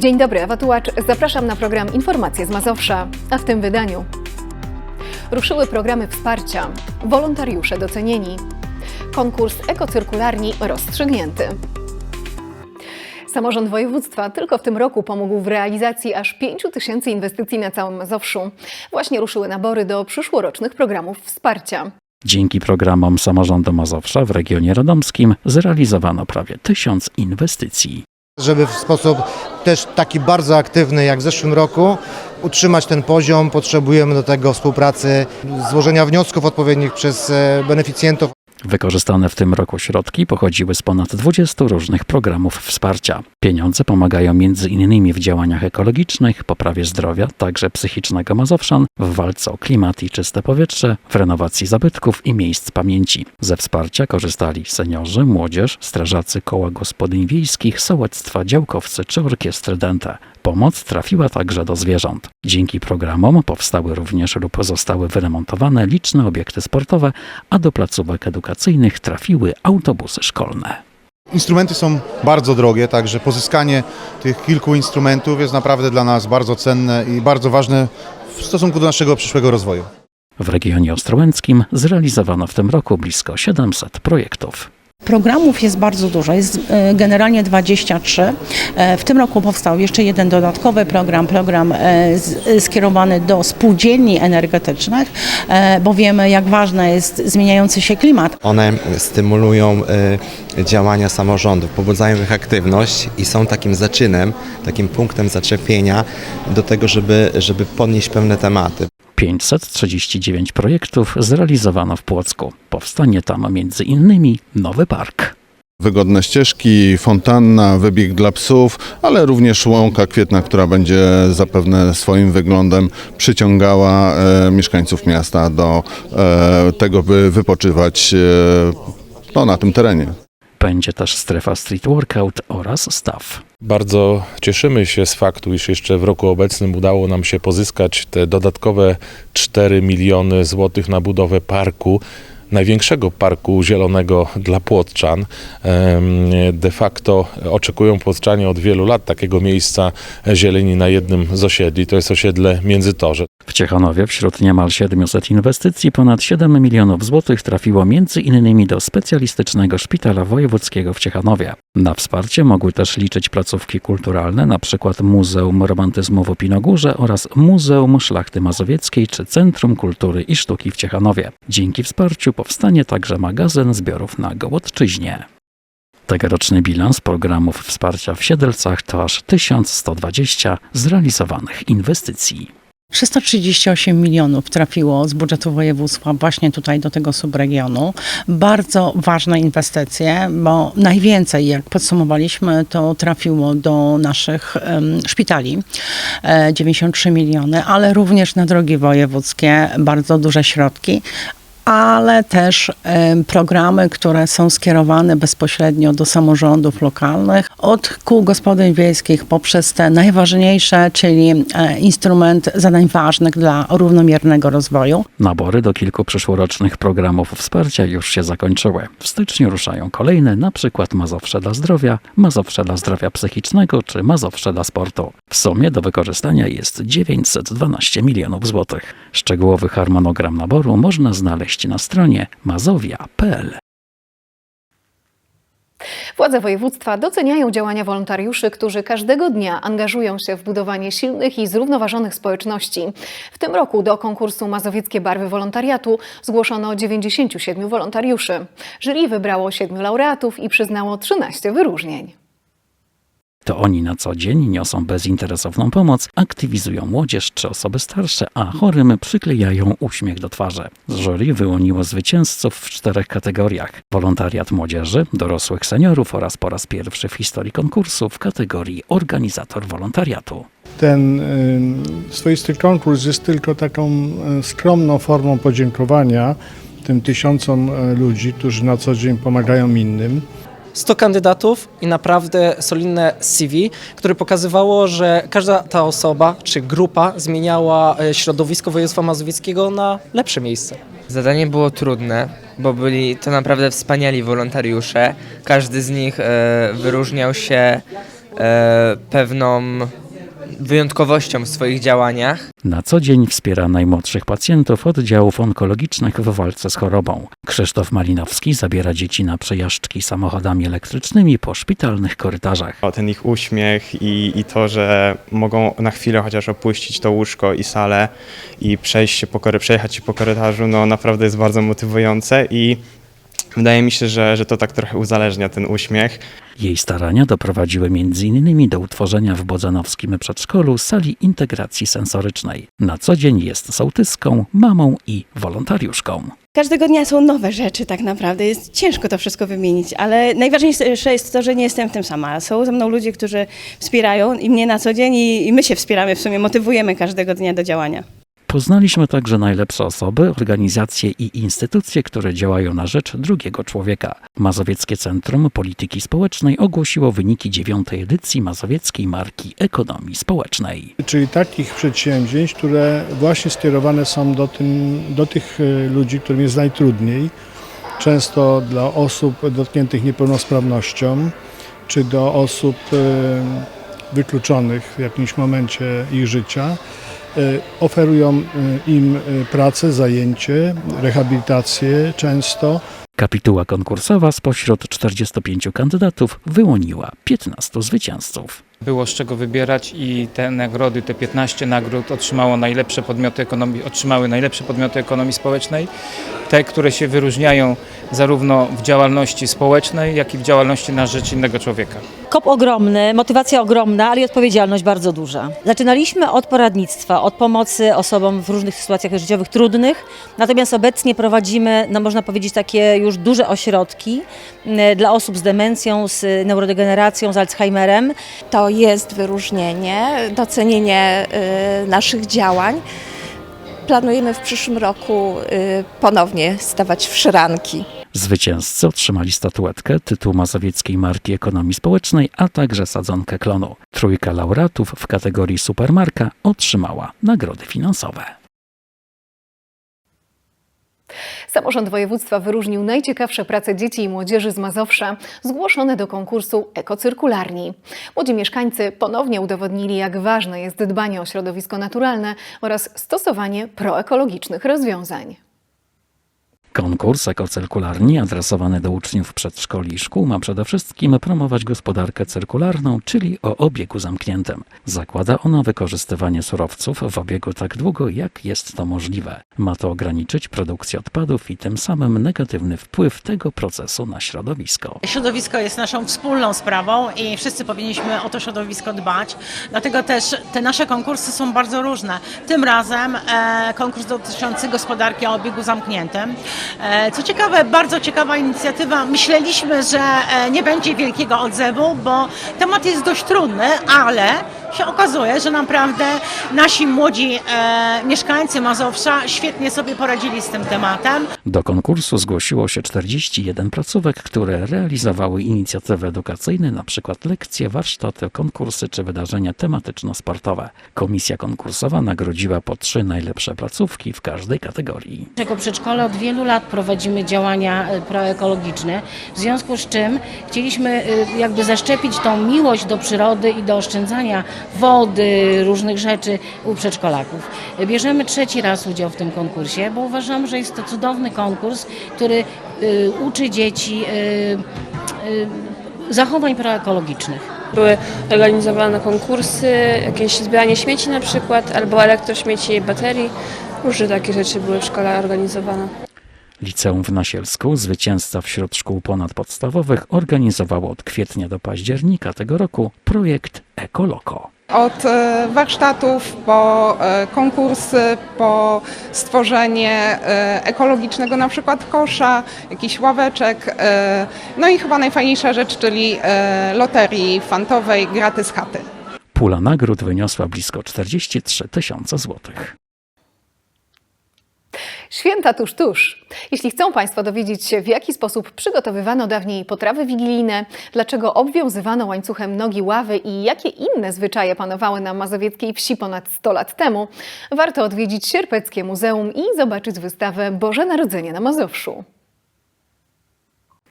Dzień dobry, Ewa Tułacz. Zapraszam na program Informacje z Mazowsza, a w tym wydaniu ruszyły programy wsparcia, wolontariusze docenieni, konkurs ekocyrkularni rozstrzygnięty. Samorząd województwa tylko w tym roku pomógł w realizacji aż 5 tysięcy inwestycji na całym Mazowszu. Właśnie ruszyły nabory do przyszłorocznych programów wsparcia. Dzięki programom samorządu Mazowsza w regionie radomskim zrealizowano prawie tysiąc inwestycji. Żeby w sposób też taki bardzo aktywny jak w zeszłym roku utrzymać ten poziom, potrzebujemy do tego współpracy, złożenia wniosków odpowiednich przez e, beneficjentów. Wykorzystane w tym roku środki pochodziły z ponad 20 różnych programów wsparcia. Pieniądze pomagają m.in. w działaniach ekologicznych, poprawie zdrowia, także psychicznego Mazowszan, w walce o klimat i czyste powietrze, w renowacji zabytków i miejsc pamięci. Ze wsparcia korzystali seniorzy, młodzież, strażacy koła gospodyń wiejskich, sołectwa, działkowcy czy orkiestry Dente. Pomoc trafiła także do zwierząt. Dzięki programom powstały również lub zostały wyremontowane liczne obiekty sportowe, a do placówek edukacyjnych trafiły autobusy szkolne. Instrumenty są bardzo drogie, także pozyskanie tych kilku instrumentów jest naprawdę dla nas bardzo cenne i bardzo ważne w stosunku do naszego przyszłego rozwoju. W regionie ostrołęckim zrealizowano w tym roku blisko 700 projektów. Programów jest bardzo dużo, jest e, generalnie 23. E, W tym roku powstał jeszcze jeden dodatkowy program, program e, skierowany do spółdzielni energetycznych, bo wiemy jak ważny jest zmieniający się klimat. One stymulują działania samorządów, pobudzają ich aktywność i są takim zaczynem, takim punktem zaczepienia do tego, żeby, żeby podnieść pewne tematy. 539 projektów zrealizowano w Płocku. Powstanie tam m.in. nowy park. Wygodne ścieżki, fontanna, wybieg dla psów, ale również łąka kwietna, która będzie zapewne swoim wyglądem przyciągała e, mieszkańców miasta do e, tego, by wypoczywać e, no, na tym terenie. Będzie też strefa street workout oraz staw. Bardzo cieszymy się z faktu, iż jeszcze w roku obecnym udało nam się pozyskać te dodatkowe 4 miliony złotych na budowę parku, największego parku zielonego dla Płotczan. De facto oczekują Płotczanie od wielu lat takiego miejsca zieleni na jednym z osiedli. To jest osiedle Międzytorze. W Ciechanowie wśród niemal 700 inwestycji ponad 7 milionów złotych trafiło m.in. do specjalistycznego szpitala wojewódzkiego w Ciechanowie. Na wsparcie mogły też liczyć placówki kulturalne, np. Muzeum Romantyzmu w Opinogórze oraz Muzeum Szlachty Mazowieckiej czy Centrum Kultury i Sztuki w Ciechanowie. Dzięki wsparciu powstanie także magazyn zbiorów na Gołodczyźnie. Tegoroczny bilans programów wsparcia w Siedlcach to aż 1120 zrealizowanych inwestycji. 338 milionów trafiło z budżetu województwa właśnie tutaj do tego subregionu. Bardzo ważne inwestycje, bo najwięcej, jak podsumowaliśmy, to trafiło do naszych em, szpitali, e, 93 miliony, ale również na drogi wojewódzkie bardzo duże środki. Ale też programy, które są skierowane bezpośrednio do samorządów lokalnych, od kół gospodyń wiejskich poprzez te najważniejsze, czyli e, instrument zadań ważnych dla równomiernego rozwoju. Nabory do kilku przyszłorocznych programów wsparcia już się zakończyły. W styczniu ruszają kolejne, na przykład Mazowsze dla zdrowia, Mazowsze dla zdrowia psychicznego czy Mazowsze dla sportu. W sumie do wykorzystania jest 912 milionów złotych. Szczegółowy harmonogram naboru można znaleźć na stronie mazowia.pl. Władze województwa doceniają działania wolontariuszy, którzy każdego dnia angażują się w budowanie silnych i zrównoważonych społeczności. W tym roku do konkursu Mazowieckie Barwy Wolontariatu zgłoszono 97 wolontariuszy. Jury wybrało 7 laureatów i przyznało 13 wyróżnień. To oni na co dzień niosą bezinteresowną pomoc, aktywizują młodzież czy osoby starsze, a chorym przyklejają uśmiech do twarzy. Z jury wyłoniło zwycięzców w czterech kategoriach. Wolontariat młodzieży, dorosłych seniorów oraz po raz pierwszy w historii konkursu w kategorii organizator wolontariatu. Ten y, swoisty konkurs jest tylko taką y, skromną formą podziękowania tym tysiącom y, ludzi, którzy na co dzień pomagają innym. 100 kandydatów i naprawdę solidne CV, które pokazywało, że każda ta osoba czy grupa zmieniała e, środowisko województwa mazowieckiego na lepsze miejsce. Zadanie było trudne, bo byli to naprawdę wspaniali wolontariusze. Każdy z nich e, wyróżniał się e, pewną wyjątkowością w swoich działaniach. Na co dzień wspiera najmłodszych pacjentów oddziałów onkologicznych w walce z chorobą. Krzysztof Malinowski zabiera dzieci na przejażdżki samochodami elektrycznymi po szpitalnych korytarzach. O ten ich uśmiech i, i to, że mogą na chwilę chociaż opuścić to łóżko i salę i przejść się po, kory- przejechać się po korytarzu, no naprawdę jest bardzo motywujące i wydaje mi się, że, że to tak trochę uzależnia ten uśmiech. Jej starania doprowadziły m.in. do utworzenia w Bodzanowskim przedszkolu sali integracji sensorycznej. Na co dzień jest sołtyską, mamą i wolontariuszką. Każdego dnia są nowe rzeczy tak naprawdę. Jest ciężko to wszystko wymienić, ale najważniejsze jest to, że nie jestem w tym sama. Są ze mną ludzie, którzy wspierają i mnie na co dzień i, i my się wspieramy w sumie, motywujemy każdego dnia do działania. Poznaliśmy także najlepsze osoby, organizacje i instytucje, które działają na rzecz drugiego człowieka. Mazowieckie Centrum Polityki Społecznej ogłosiło wyniki dziewiątej edycji Mazowieckiej Marki Ekonomii Społecznej. Czyli takich przedsięwzięć, które właśnie skierowane są do, tym, do tych e, ludzi, którym jest najtrudniej, często dla osób dotkniętych niepełnosprawnością, czy do osób e, wykluczonych w jakimś momencie ich życia. E, Oferują e, im e, pracę, zajęcie, rehabilitację często. Kapituła konkursowa spośród 45 kandydatów wyłoniła 15 zwycięzców. Było z czego wybierać i te nagrody, te 15 nagród otrzymało najlepsze podmioty ekonomii, otrzymały najlepsze podmioty ekonomii społecznej. Te, które się wyróżniają zarówno w działalności społecznej, jak i w działalności na rzecz innego człowieka. Kop ogromny, motywacja ogromna, ale i odpowiedzialność bardzo duża. Zaczynaliśmy od poradnictwa, od pomocy osobom w różnych sytuacjach życiowych trudnych, natomiast obecnie prowadzimy, no można powiedzieć, takie już duże ośrodki m, dla osób z demencją, z neurodegeneracją, z Alzheimerem. To jest wyróżnienie, docenienie y, naszych działań. Planujemy w przyszłym roku y, ponownie stawać w szranki. Zwycięzcy otrzymali statuetkę, tytuł Mazowieckiej Marki Ekonomii Społecznej, a także sadzonkę klonu. Trójka laureatów w kategorii Supermarka otrzymała nagrody finansowe. Samorząd województwa wyróżnił najciekawsze prace dzieci i młodzieży z Mazowsza zgłoszone do konkursu Ekocyrkularni. Młodzi mieszkańcy ponownie udowodnili, jak ważne jest dbanie o środowisko naturalne oraz stosowanie proekologicznych rozwiązań. Konkurs ekocyrkularni adresowany do uczniów przedszkoli i szkół ma przede wszystkim promować gospodarkę cyrkularną, czyli o obiegu zamkniętym. Zakłada ona wykorzystywanie surowców w obiegu tak długo, jak jest to możliwe. Ma to ograniczyć produkcję odpadów i tym samym negatywny wpływ tego procesu na środowisko. Środowisko jest naszą wspólną sprawą i wszyscy powinniśmy o to środowisko dbać. Dlatego też te nasze konkursy są bardzo różne. Tym razem e, konkurs dotyczący gospodarki o obiegu zamkniętym. E, co ciekawe, bardzo ciekawa inicjatywa. Myśleliśmy, że e, nie będzie wielkiego odzewu, bo temat jest dość trudny, ale się okazuje, że naprawdę nasi młodzi e, mieszkańcy Mazowsza świetnie sobie poradzili z tym tematem. Do konkursu zgłosiło się 41 placówek, które realizowały inicjatywy edukacyjne, np. lekcje, warsztaty, konkursy czy wydarzenia tematyczno-sportowe. Komisja konkursowa nagrodziła po trzy najlepsze placówki w każdej kategorii. Jako przedszkole od wielu lat prowadzimy działania e, proekologiczne, w związku z czym chcieliśmy e, jakby zaszczepić tą miłość do przyrody i do oszczędzania wody, różnych rzeczy u przedszkolaków. E, Bierzemy trzeci raz udział w tym konkursie, bo uważam, że jest to cudowny konkurs, który uczy dzieci zachowań proekologicznych. Były organizowane konkursy, jakieś zbieranie śmieci na przykład, albo elektrośmieci, baterii. Różne takie rzeczy były w szkole organizowane. Liceum w Nasielsku, zwycięzca wśród szkół ponadpodstawowych, organizowało od kwietnia do października tego roku projekt Ekoloko. Od e, warsztatów po e, konkursy, po stworzenie e, ekologicznego na przykład kosza, jakiś ławeczek, no i chyba najfajniejsza rzecz, czyli loterii fantowej gratis chaty. Pula nagród wyniosła blisko 43 tysiące złotych. Święta tuż, tuż. Jeśli chcą Państwo dowiedzieć się, w jaki sposób przygotowywano dawniej potrawy wigilijne, dlaczego obwiązywano łańcuchem nogi ławy i jakie inne zwyczaje panowały na mazowieckiej wsi ponad 100 lat temu, warto odwiedzić Sierpeckie Muzeum i zobaczyć wystawę Boże Narodzenie na Mazowszu.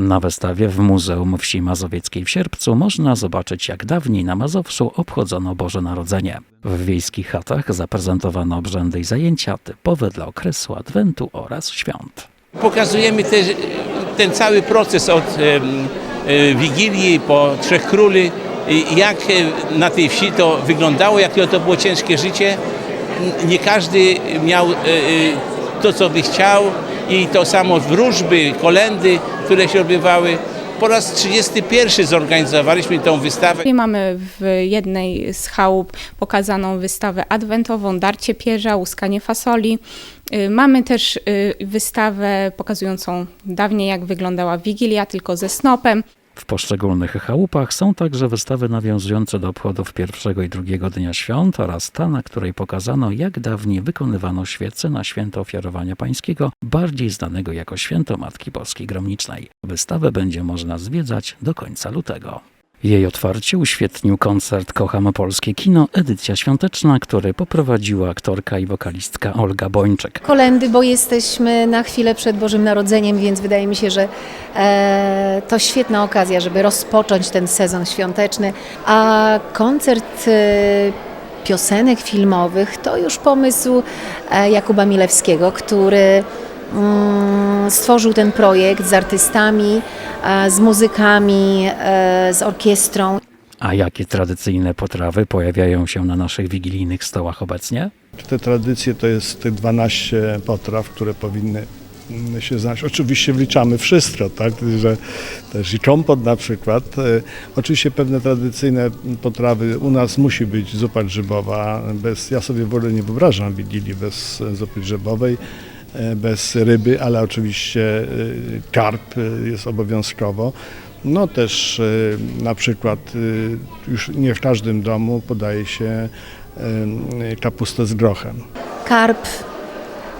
Na wystawie w Muzeum Wsi Mazowieckiej w Sierpcu można zobaczyć, jak dawniej na Mazowszu obchodzono Boże Narodzenie. W wiejskich chatach zaprezentowano obrzędy i zajęcia typowe dla okresu Adwentu oraz świąt. Pokazujemy też ten cały proces od Wigilii po Trzech Króli, jak na tej wsi to wyglądało, jakie to było ciężkie życie. Nie każdy miał e, e, to, co by chciał i to samo wróżby, kolendy, które się odbywały. Po raz 31 zorganizowaliśmy tą wystawę. Mamy w jednej z chałup pokazaną wystawę adwentową, darcie pierza, łuskanie fasoli. Y, Mamy też y, wystawę pokazującą dawniej jak wyglądała Wigilia, tylko ze snopem. W poszczególnych chałupach są także wystawy nawiązujące do obchodów pierwszego i drugiego dnia świąt oraz ta, na której pokazano, jak dawniej wykonywano świece na święto ofiarowania pańskiego, bardziej znanego jako święto Matki Boskiej Gromnicznej. Wystawę będzie można zwiedzać do końca lutego. Jej otwarcie uświetnił koncert Kocham Polskie Kino, edycja świąteczna, który poprowadziła aktorka i wokalistka Olga Bończyk. kolendy, bo jesteśmy na chwilę przed Bożym Narodzeniem, więc wydaje mi się, że e, to świetna okazja, żeby rozpocząć ten sezon świąteczny. A koncert e, piosenek filmowych to już pomysł e, Jakuba Milewskiego, który mm, stworzył ten projekt z artystami, e, z muzykami, e, z orkiestrą. A jakie tradycyjne potrawy pojawiają się na naszych wigilijnych stołach obecnie? Te tradycje to jest te 12 potraw, które powinny mm, się znać. Oczywiście wliczamy wszystko, tak, że też i kompot na przykład. E, Oczywiście pewne tradycyjne potrawy u nas musi być zupa grzybowa. Bez, ja sobie w ogóle nie wyobrażam wigilii bez zupy grzybowej, bez ryby, ale oczywiście e, karp e, jest obowiązkowo. No też e, na przykład e, już nie w każdym domu podaje się e, kapustę z grochem. karp,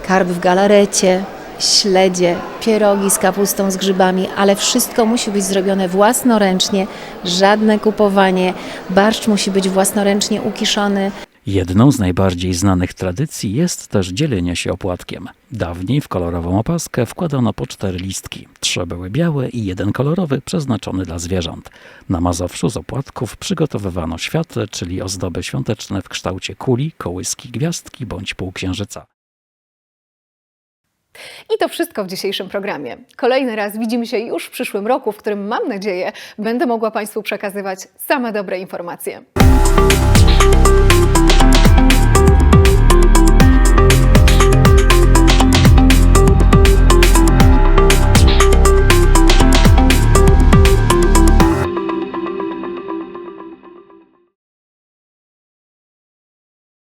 karp w galarecie, śledzie, pierogi z kapustą, z grzybami, ale wszystko musi być zrobione własnoręcznie, żadne kupowanie. Barszcz musi być własnoręcznie ukiszony. Jedną z najbardziej znanych tradycji jest też dzielenie się opłatkiem. Dawniej w kolorową opaskę wkładano po cztery listki. Trzy były białe i jeden kolorowy przeznaczony dla zwierząt. Na Mazowszu z opłatków przygotowywano światle, czyli ozdoby świąteczne w kształcie kuli, kołyski, gwiazdki bądź półksiężyca. I to wszystko w dzisiejszym programie. Kolejny raz widzimy się już w przyszłym roku, w którym mam nadzieję będę mogła Państwu przekazywać same dobre informacje.